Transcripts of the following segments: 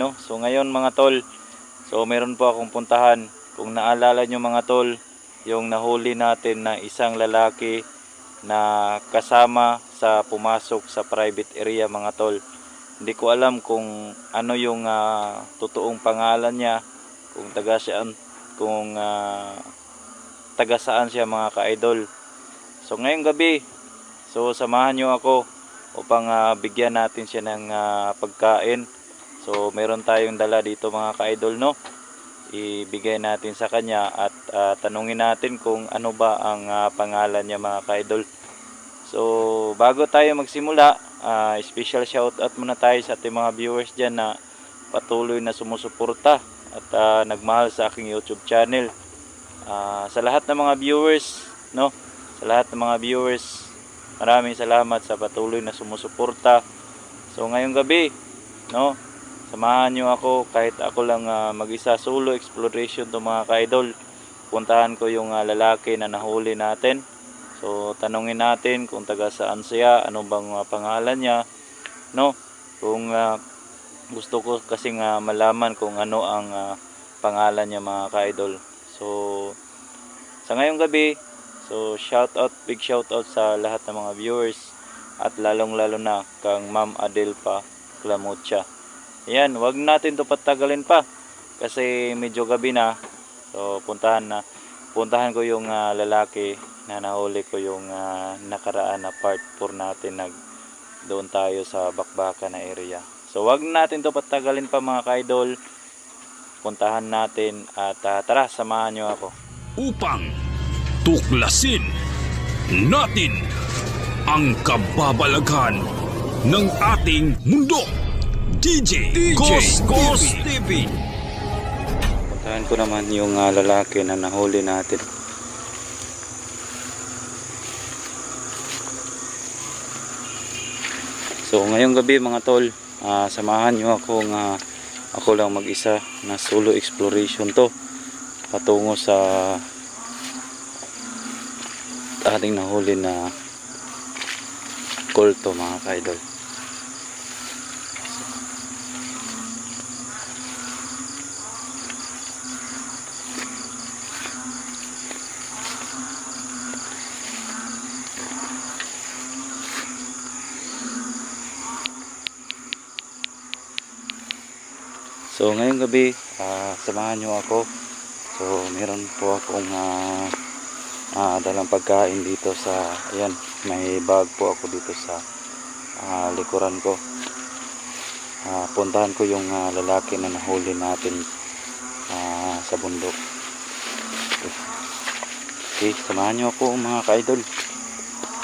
No? So ngayon mga tol, so meron po akong puntahan. Kung naalala nyo mga tol, yung nahuli natin na isang lalaki na kasama sa pumasok sa private area mga tol. Hindi ko alam kung ano yung ah, totoong pangalan niya, kung taga saan, kung ah, taga saan siya mga ka-idol. So ngayong gabi, so samahan nyo ako upang ah, bigyan natin siya ng ah, pagkain. So meron tayong dala dito mga ka-idol no. Ibigay natin sa kanya at ah, tanungin natin kung ano ba ang ah, pangalan niya mga ka-idol. So bago tayo magsimula, ah, special shout out muna tayo sa ating mga viewers diyan na patuloy na sumusuporta at ah, nagmahal sa aking YouTube channel. Ah, sa lahat ng mga viewers, no? Sa lahat ng mga viewers, maraming salamat sa patuloy na sumusuporta. So ngayong gabi, no? Samahan niyo ako kahit ako lang ah, mag-isa solo exploration to mga ka-idol. Puntahan ko yung ah, lalaki na nahuli natin. So tanungin natin kung taga saan siya, ano bang ah, pangalan niya, no? Kung ah, gusto ko kasing ah, malaman kung ano ang ah, pangalan niya mga ka-idol. So sa ngayong gabi, so shout out, big shout out sa lahat ng mga viewers at lalong lalo na kang Ma'am Adelpa Clamucha. Ayan, wag natin to patagalin pa kasi medyo gabi na. So puntahan na puntahan ko yung ah, lalaki na nahuli ko yung ah, nakaraan na part 4 natin nag doon tayo sa Bakbaka na area. So wag natin to patagalin pa mga kaidol. Puntahan natin at ah, tara samahan nyo ako. upang tuklasin natin ang kababalaghan ng ating mundo. DJ, Ghost, Ghost TV. Puntahan ko naman yung ah, lalaki na nahuli natin. So ngayong gabi mga tol, ah, samahan nyo ako nga ako lang mag-isa na solo exploration to patungo sa ating nahuli na kulto mga kaidol. So ngayong gabi, ah, samahan nyo ako. So meron po akong ah, ah, dalang pagkain dito sa, ayan, may bag po ako dito sa ah, likuran ko. Ah, puntahan ko yung ah, lalaki na nahuli natin ah, sa bundok. Okay, samahan nyo ako mga ka-idol.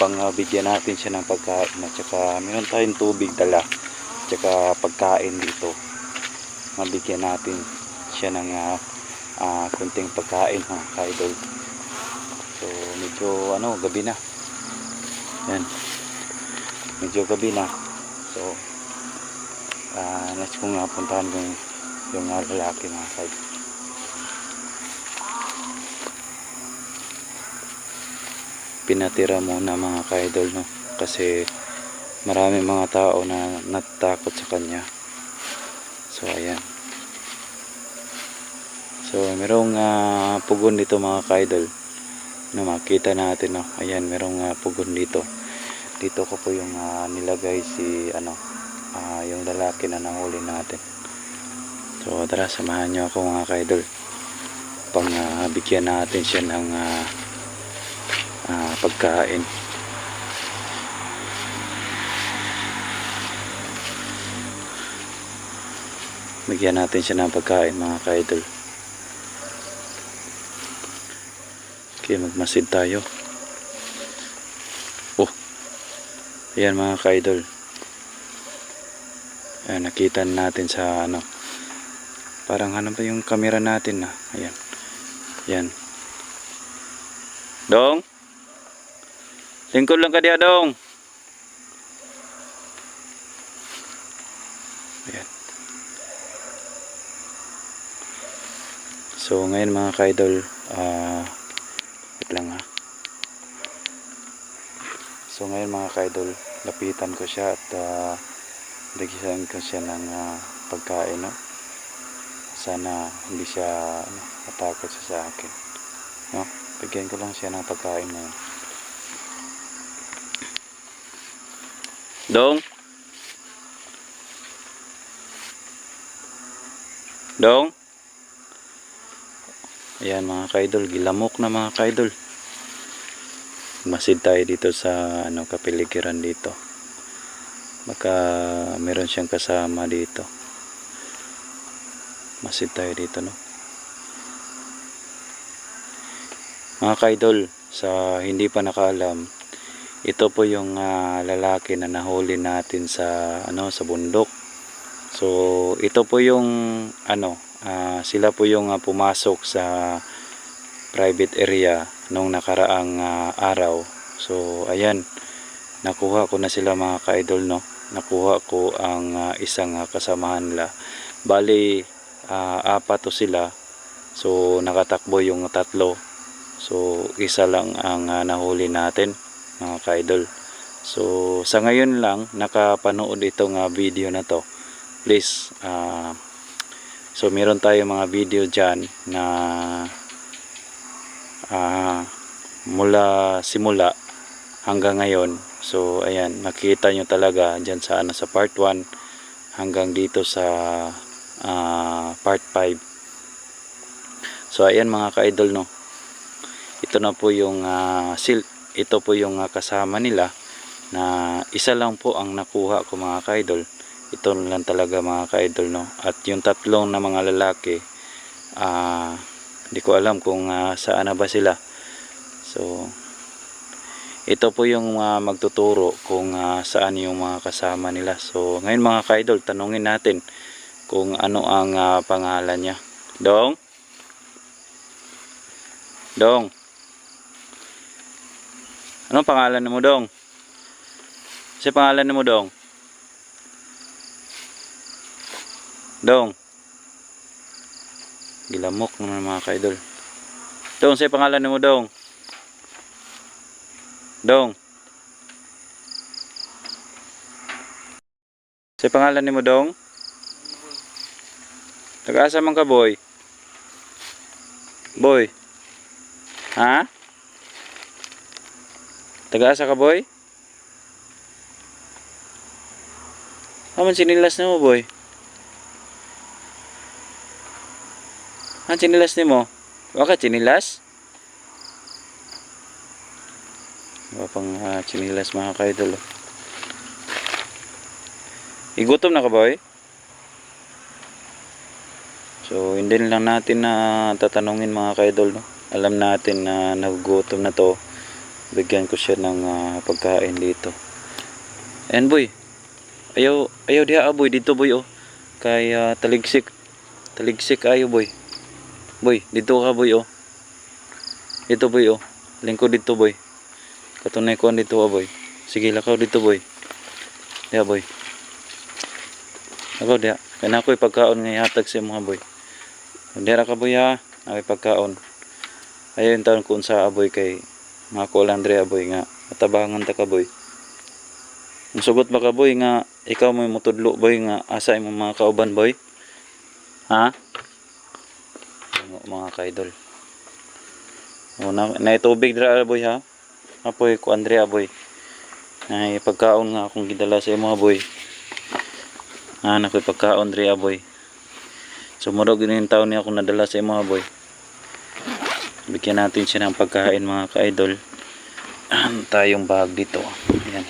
Pang bigyan natin siya ng pagkain at saka meron tayong tubig dala at saka pagkain dito mabigyan natin siya ng ah, ah, kunting pagkain mga ka-idol so medyo ano gabi na. Yan. Medyo gabi na. So ah next kong nga puntahan ko yung, yung ah, lalaki mga ka-idol pinatira muna mga ka-idol no? Kasi marami mga tao na natatakot sa kanya So ayan. So merong ah, pugon dito mga kaidol na makita natin no. Ayan, merong ah, pugon dito. Dito ko po yung ah, nilagay si ano ah, yung lalaki na nahuli natin. So tara samahan niyo ako mga kaidol. Pang ah, bigyan natin siya ng ah, ah, pagkain. Bigyan natin siya ng pagkain mga ka-idol. Okay, magmasid tayo. Oh. Ayan mga ka-idol. Ayan, nakita natin sa ano. Parang ano ba yung camera natin na. Ayan. Ayan. Dong? Lingkod lang ka diya, Dong. So ngayon mga ka-idol, ah wait lang ha. So ngayon mga ka-idol, lapitan ko siya at uh, ko siya ng ah, pagkain no. sana hindi siya ano, matakot siya sa akin no bigyan ko lang siya ng pagkain na yun Dong Dong Ayan mga kaidol, gilamok na mga kaidol. Masid tayo dito sa ano kapiligiran dito. Baka meron siyang kasama dito. Masid tayo dito no. Mga kaidol, sa hindi pa nakaalam, ito po yung ah, lalaki na nahuli natin sa ano sa bundok. So, ito po yung ano, ah, sila po yung ah, pumasok sa private area nung nakaraang ah, araw. So, ayan, nakuha ko na sila mga ka-idol, no? Nakuha ko ang ah, isang ah, kasamahan nila. Bali, ah, apat to sila. So, nakatakbo yung tatlo. So, isa lang ang ah, nahuli natin, mga ka-idol. So, sa ngayon lang, nakapanood itong ah, video na to. Please, ah, so meron tayo mga video dyan na ah, mula simula hanggang ngayon. So, ayan, nakita nyo talaga dyan sa, ano, sa part 1 hanggang dito sa ah, part 5. So, ayan mga ka-idol, no. Ito na po yung ah, sil ito po yung ah, kasama nila na isa lang po ang nakuha ko mga ka-idol. Ito lang talaga mga ka-idol, no. At yung tatlong na mga lalaki ah hindi ko alam kung ah, saan na ba sila. So, ito po yung ah, magtuturo kung ah, saan yung mga kasama nila. So, ngayon mga ka-idol, tanungin natin kung ano ang ah, pangalan niya. Dong? Dong? Anong pangalan mo, Dong? Kasi pangalan mo, Dong? Dong? Gilamok naman mga ka-idol. Dong, say pangalan mo, Dong? Dong? Say pangalan mo, Dong? Taga-asa man ka, boy? Boy? Ha? Taga-asa ka, boy? Aman sinilas na mo, boy? Ah, chinilas ni mo? Waka chinilas? Wala pang ah, chinilas mga kaidol. oh. Igutom na ka ba eh? So, hindi lang natin na tatanungin mga kaidol. No? Alam natin na nagugutom na to. Bigyan ko siya ng ah, pagkain dito. And boy, ayaw, ayaw diha ah, boy. Dito boy oh. Kay ah, taligsik. Taligsik ayo boy. Boy, dito ka boy oh. Dito boy oh. Lingkod dito boy. Katunay ko dito ah boy. Sige lakaw dito boy. Diya boy. Lakaw diya. Kaya ako'y pagkaon nga ihatag sa mga boy. Diya ra ka boy ha. Ako'y pagkaon. Ayaw yung taon kung sa aboy kay mga ko lang dre aboy nga. Matabangan ta ka boy. Musugot ba ka boy nga ikaw mo mutudlo boy nga asa imong mga kauban boy? Ha? Mga kaidol. O, na, na tubig dira boy ha. Apoy ko Andrea boy. Ay pagkaon nga akong gidala sa mga boy. Ah, nakoy pagkaon diri boy. Sumurog so, yung taon niya akong nadala sa mga boy. Bigyan natin siya ng pagkain mga ka-idol. Tayong bag dito. Ayan.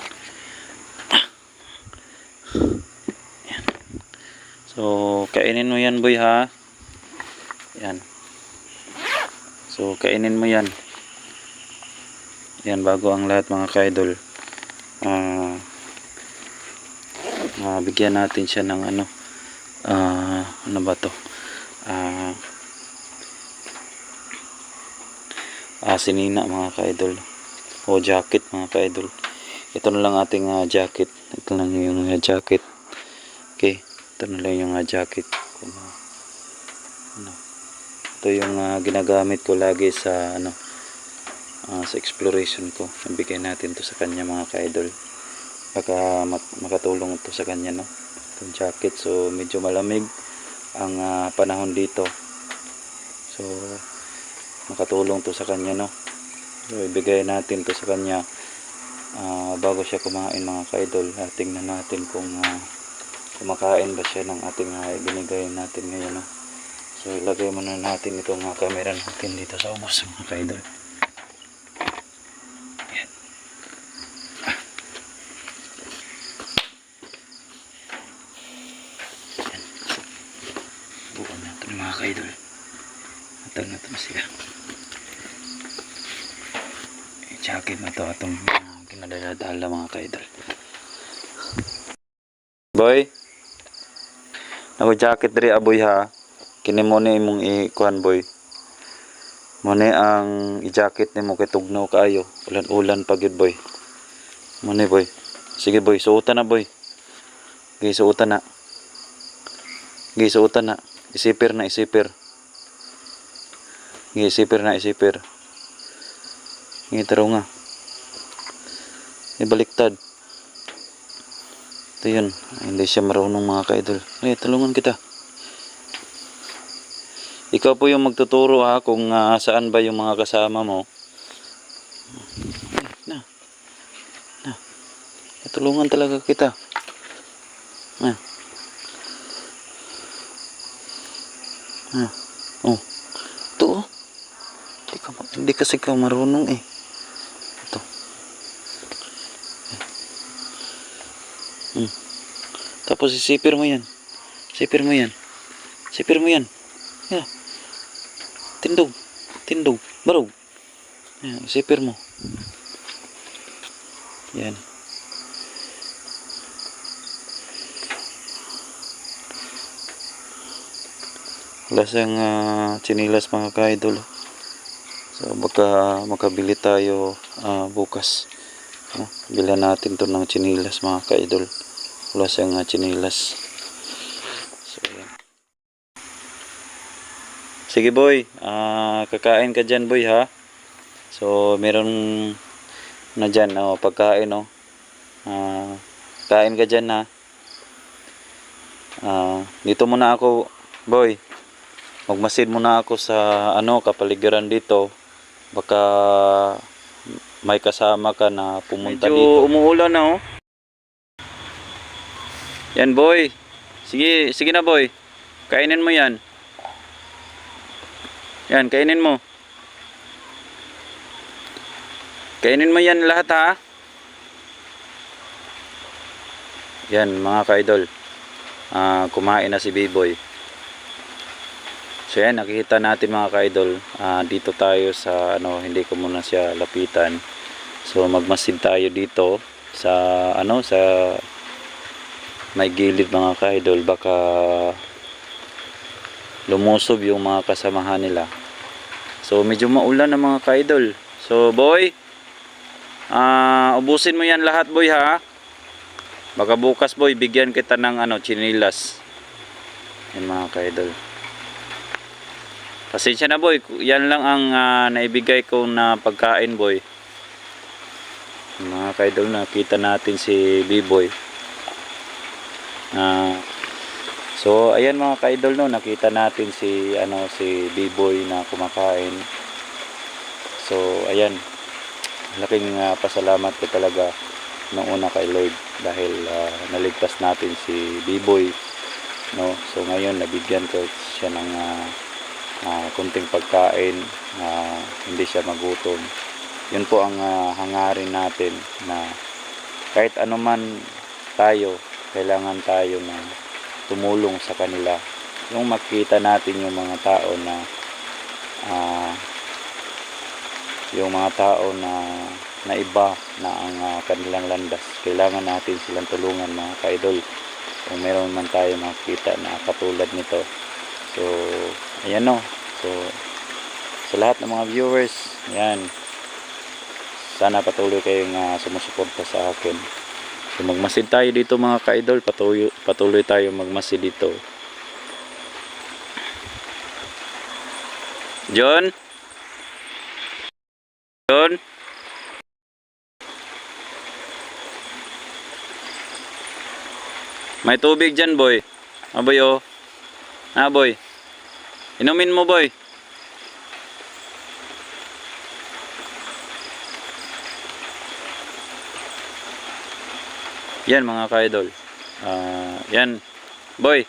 So, kainin mo yan boy ha. Yan. So, kainin mo yan. Yan, bago ang lahat mga ka-idol. Ah, ah, bigyan natin siya ng ano. Ah, ano ba to? Ah, ah, sinina mga ka-idol. O jacket mga ka-idol. Ito na lang ating ah, jacket. Ito lang yung ah, jacket. Okay. Ito na lang yung ah, jacket. Kung, ano. Ito yung ah, ginagamit ko lagi sa ano ah, sa exploration ko. Nabigay natin to sa kanya mga ka-idol. Baka mak- makatulong to sa kanya no. Itong jacket so medyo malamig ang ah, panahon dito. So, makatulong to sa kanya, no? So, ibigay natin to sa kanya ah, bago siya kumain mga ka-idol. Tingnan natin kung ah, kumakain ba siya ng ating uh, ibinigay natin ngayon, no? So, ilagay muna natin itong uh, camera natin dito sa ubos mga ka-idol. Yan. Yan. Bukan natin mga ka-idol. Atang na ito na siya. I-jacket na ito atong uh, kinadaladala mga ka-idol. Boy, ako jacket diri aboy ha. Kini mo ni imong ikuan boy. Mo ni ang i-jacket nimo kay tugnaw kaayo. Ulan-ulan pa gyud boy. Mo ni boy. Sige boy, suotan na boy. Gi suotan na. Gi suotan na. Isipir na isipir. Gi isipir na isipir. Gi taro nga. Ibaliktad. Ito yun. Hindi siya marunong mga ka-idol. Ay, tulungan kita. Ikaw po yung magtuturo ha kung ah, saan ba yung mga kasama mo. Ay, na. Na. Tulungan talaga kita. Na. Na. Oh. Ito oh. Hindi, ka, hindi kasi ka marunong eh. Ito. Hmm. Tapos isipir mo yan. Sipir mo yan. Sipir mo yan. Tindog. Tindog. Barog. Yan, isipir mo. Yan. Wala siyang ah, chinilas mga ka-idol. So baka makabili tayo ah, bukas. No? Bilan natin to ng chinilas mga ka-idol. Wala siyang uh, chinilas. So yan. Sige boy, ah, kakain ka dyan boy ha. So meron na dyan, oh, pagkain oh. Ah, kain ka dyan ha. Ah, dito muna ako, boy. Magmasid muna ako sa ano, kapaligiran dito. Baka may kasama ka na pumunta Medyo dito. umuulan na oh. Yan boy. Sige, sige na boy. Kainin mo yan. Yan, kainin mo. Kainin mo yan lahat ha. Yan mga ka-idol. Ah, kumain na si B-boy. So yan, nakikita natin mga ka-idol. Ah, dito tayo sa ano, hindi ko muna siya lapitan. So magmasid tayo dito sa ano sa may gilid mga ka-idol baka lumusob yung mga kasamahan nila. So medyo maulan na mga ka-idol. So boy ah ubusin mo yan lahat boy ha? Baka bukas boy bigyan kita ng ano chinilas. Yan mga ka-idol. Pasensya na boy. Yan lang ang ah, naibigay ko na pagkain boy. Mga ka-idol nakita natin si B-boy Ah, so ayan mga ka-idol no, nakita natin si ano si B-boy na kumakain. So ayan. Laking ah, pasalamat ko talaga nung una kay Lord dahil ah, naligtas natin si B-boy no. So ngayon nabigyan ko siya ng ah, ah, kunting pagkain na hindi siya magutom. Yun po ang ah, hangarin natin na kahit anuman tayo kailangan tayo na tumulong sa kanila. Yung makita natin yung mga tao na ah, yung mga tao na na iba na ang ah, kanilang landas. Kailangan natin silang tulungan mga ka-idol. Kung meron man tayo makita na katulad nito. So ayan no? So sa lahat ng mga viewers yan sana patuloy kayong uh, sumusuporta sa akin So magmasid tayo dito mga ka-idol, patuloy, patuloy tayo magmasid dito. John? John? May tubig dyan boy. Aboy oh. Ha, boy? Inumin mo, boy. Yan mga ka-idol. Ah, yan. Boy.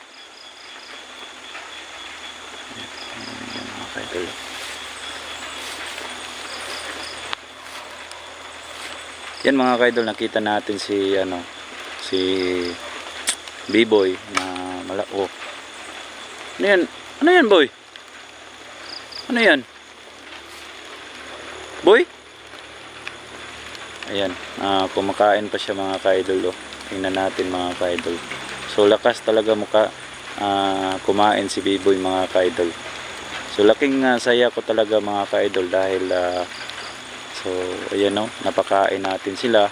Yan mga ka-idol. Yan mga ka-idol, nakita natin si ano, si B-boy na malako. Ano yan? Ano yan, boy? Ano yan? Boy? Ayan, ah, kumakain pa siya mga ka-idol. Oh. Tingnan natin mga ka-idol. So lakas talaga muka ah, kumain si B-boy mga ka-idol. So laking ah, saya ko talaga mga ka-idol dahil ah, so ayan no, napakain natin sila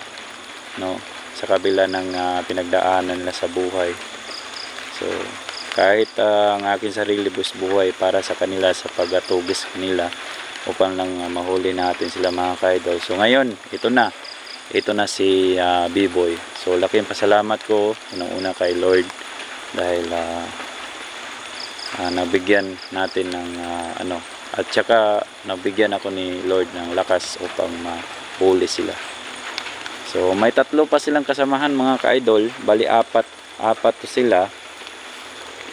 no sa kabila ng ah, pinagdaanan nila sa buhay. So kahit ah, ang aking sarili bus buhay para sa kanila sa pagtugis kanila upang lang ah, mahuli natin sila mga ka-idol. So ngayon, ito na. Ito na si ah, B-Boy. So laking pasalamat ko unang-una kay Lord dahil ah, ah, nabigyan natin ng ah, ano at saka nabigyan ako ni Lord ng lakas upang mahuli sila. So may tatlo pa silang kasamahan mga ka-idol, bali apat, apat to sila.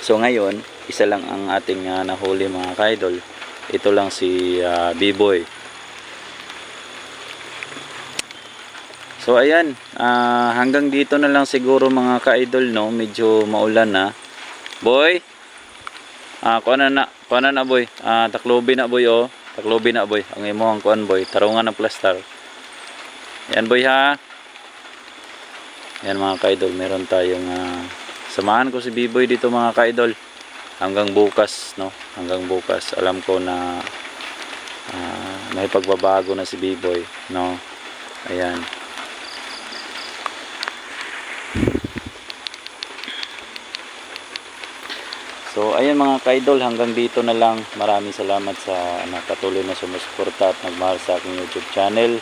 So ngayon, isa lang ang ating ah, nahuli mga ka-idol. Ito lang si ah, B-Boy. So ayan, ah, hanggang dito na lang siguro mga ka-idol no, medyo maulan na. Boy. Ah, kuan na kuan na boy. Ah, taklobi na boy oh. Taklobi na boy. Ang imo ang kuan boy, tarungan ng plaster. Yan boy ha. Yan mga ka-idol, meron tayong ah, samahan ko si B-boy dito mga ka-idol. Hanggang bukas no, hanggang bukas. Alam ko na ah, may pagbabago na si B-boy no. Ayan. So ayan mga ka-idol, hanggang dito na lang. Maraming salamat sa ano, na sumusuporta at nagmahal sa aking YouTube channel.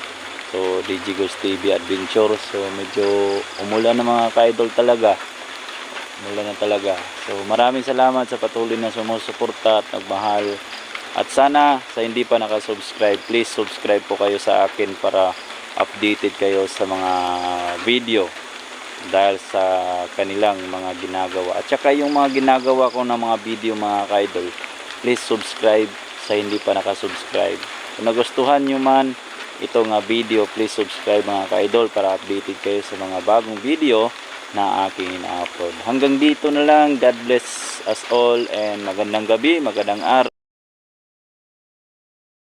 So Ghost TV Adventure. So medyo umulan na mga ka-idol talaga. Umulan na talaga. So maraming salamat sa patuloy na sumusuporta at nagmahal. At sana sa hindi pa nakasubscribe, please subscribe po kayo sa akin para updated kayo sa mga video dahil sa kanilang mga ginagawa. At saka yung mga ginagawa ko ng mga video mga ka-idol, please subscribe sa hindi pa nakasubscribe. Kung nagustuhan nyo man itong ah, video, please subscribe mga ka-idol para updated kayo sa mga bagong video na aking ina-upload. Hanggang dito na lang. God bless us all and magandang gabi, magandang araw.